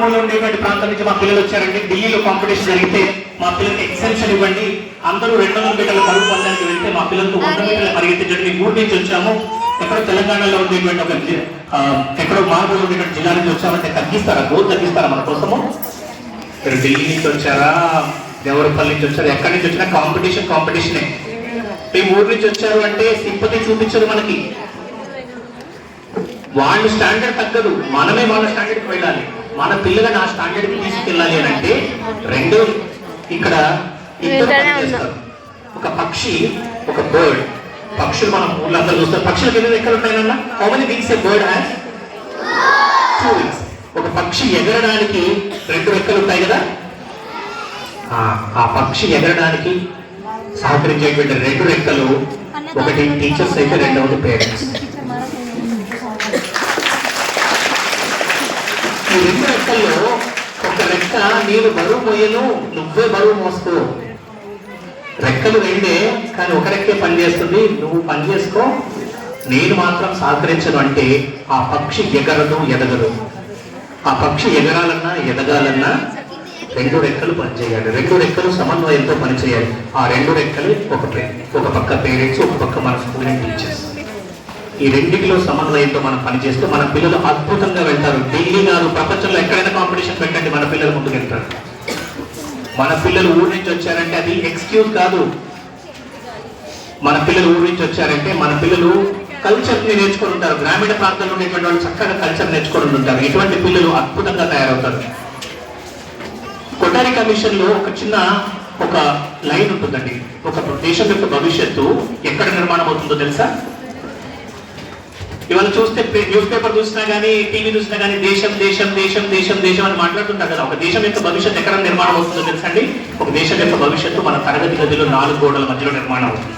మారుమూల ఉండేటువంటి ప్రాంతం నుంచి మా పిల్లలు వచ్చారండి. ఢిల్లీలో కాంపిటీషన్ జరిగితే మా పిల్లలకి ఎక్సెప్షన్ ఇవ్వండి. అందరూ రెండు వందల మీటర్ల పరుగు పందానికి వెళ్తే మా పిల్లలతో వంద మీటర్ల పరిగెత్తించండి మీ ఊరి నుంచి వచ్చాము. ఎక్కడో తెలంగాణలో ఉండేటువంటి ఒక ఎక్కడో మారుమూల ఉండేటువంటి జిల్లా నుంచి వచ్చామంటే తగ్గిస్తారా? గోల్ తగ్గిస్తారా మన కోసము? మీరు ఢిల్లీ నుంచి వచ్చారా? దేవరపల్లి నుంచి వచ్చారా? ఎక్కడి నుంచి వచ్చినా కాంపిటీషన్ కాంపిటీషనే మీ ఊరి నుంచి వచ్చారు అంటే సింపతి చూపించదు మనకి. వాళ్ళు స్టాండర్డ్ తగ్గదు. మనమే వాళ్ళ స్టాండర్డ్కి వెళ్ళాలి. మన పిల్లలని ఆ స్టాండర్డ్కి తీసుకెళ్ళాలి అని అంటే రెండు ఇక్కడ. ఒక పక్షి ఒక బర్డ్ పక్షులు మనం ఊళ్ళంతా చూస్తాం. పక్షులకు ఎన్ని రెక్కలు ఉంటాయన్న how many wings a bird has two wings ఒక పక్షి ఎగరడానికి రెండు రెక్కలు ఉంటాయి కదా? ఆ, ఆ పక్షి ఎగరడానికి సహకరించేటువంటి రెండు రెక్కలు. ఒకటి టీచర్స్ అయితే రెండవది పేరెంట్స్ ఈ రెండు రెక్కల్లో ఒక రెక్క నేను బరువు మోయను నువ్వే బరువు మోసుకో రెక్కలు రెండే కానీ ఒక రెక్కే పని చేస్తుంది. నువ్వు పని చేసుకో. నేను మాత్రం సహకరించను అంటే ఆ పక్షి ఎగరదు ఎదగదు. ఆ పక్షి ఎగరాలన్నా ఎదగాలన్నా రెండు రెక్కలు పనిచేయాలి. రెండు రెక్కలు సమన్వయంతో పనిచేయాలి. ఆ రెండు రెక్కలు ఒక ఒక పక్క పేరెంట్స్ ఒక పక్క మన స్కూల్ టీచర్స్. ఈ రెండింటిలో సమన్వయంతో మనం పనిచేస్తే మన పిల్లలు అద్భుతంగా వెళ్తారు. ఢిల్లీ కాదు ప్రపంచంలో ఎక్కడైనా కాంపిటీషన్ పెట్టండి మన పిల్లలు ముందుకు వెళ్తారు. మన పిల్లలు ఊరి నుంచి వచ్చారంటే అది ఎక్స్క్యూజ్ కాదు. మన పిల్లలు ఊరి నుంచి వచ్చారంటే మన పిల్లలు కల్చర్ని నేర్చుకొని ఉంటారు. గ్రామీణ ప్రాంతంలో ఉండేటువంటి వాళ్ళు చక్కగా కల్చర్ నేర్చుకొని ఉంటారు. ఇటువంటి పిల్లలు అద్భుతంగా తయారవుతారు. కొటారి కమిషన్లో ఒక చిన్న ఒక లైన్ ఉంటుందండి. ఒక దేశం యొక్క భవిష్యత్తు ఎక్కడ నిర్మాణం అవుతుందో తెలుసా? ఇవాళ చూస్తే పే- న్యూస్ పేపర్ చూసినా కానీ టీవీ చూసినా కానీ దేశం దేశం దేశం దేశం దేశం అని మాట్లాడుతుంటారు కదా. ఒక దేశం యొక్క భవిష్యత్తు ఎక్కడ నిర్మాణం అవుతుందో తెలుసండి? ఒక దేశం యొక్క భవిష్యత్తు మన తరగతి గదిలో నాలుగు గోడల మధ్యలో నిర్మాణం అవుతుంది.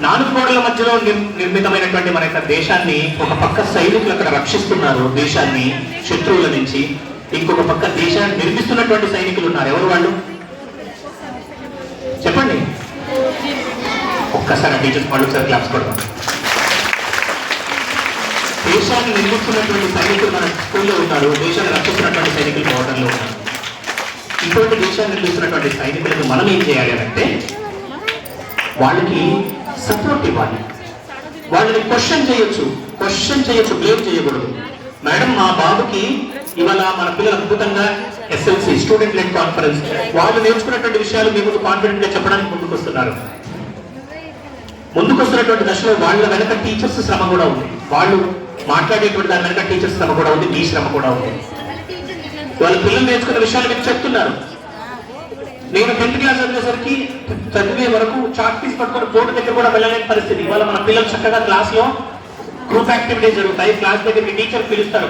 నాలుగు గోడల మధ్యలో నిర్మితమైనటువంటి మన యొక్క దేశాన్ని ఒక పక్క సైనికులు అక్కడ రక్షిస్తున్నారు దేశాన్ని శత్రువుల నుంచి. ఇంకొక పక్క దేశాన్ని నిర్మిస్తున్నటువంటి సైనికులు ఉన్నారు. ఎవరు వాళ్ళు? చెప్పండి. ఒక్కసారి టీచర్స్ వాళ్ళు సార్ క్లాస్ కొడతాం దేశాన్ని నిర్మిస్తున్నటువంటి సైనికులు మన స్కూల్లో ఉన్నారు దేశాన్ని రక్షిస్తున్నటువంటి సైనికులు బోర్డర్లో ఉన్నారు ఇటువంటి దేశాన్ని నిర్మిస్తున్నటువంటి సైనికులకు మనం ఏం చేయాలి అంటే వాళ్ళకి సపోర్ట్ ఇవ్వాలి. వాళ్ళని క్వశ్చన్ చేయొచ్చు క్వశ్చన్ చేయొచ్చు బ్లేమ్ చేయకూడదు. మేడం మా బాబుకి ఇవాళ మన పిల్లలు అద్భుతంగా ఎస్ఎల్సి స్టూడెంట్ లెడ్ కాన్ఫరెన్స్ వాళ్ళు నేర్చుకున్నటువంటి విషయాలు మీ ముందు కాన్ఫిడెంట్గా చెప్పడానికి ముందుకు వస్తున్నారు ముందుకు వస్తున్నటువంటి దశలో వాళ్ళ వెనక టీచర్స్ శ్రమ కూడా ఉంది. వాళ్ళు మాట్లాడేటువంటి దాని వెనక టీచర్స్ శ్రమ కూడా ఉంది మీ శ్రమ కూడా ఉంది. వాళ్ళ పిల్లలు నేర్చుకున్న విషయాలు మీకు చెప్తున్నారు. నేను టెన్త్ క్లాస్ చదివేసరికి చదివే వరకు చాక్ పీస్ పట్టుకొని బోర్డు దగ్గర కూడా వెళ్ళలేని పరిస్థితి. ఇవాళ మన పిల్లలు చక్కగా క్లాస్లో గ్రూప్ యాక్టివిటీస్ జరుగుతాయి. క్లాస్ దగ్గరికి టీచర్ పిలుస్తారు.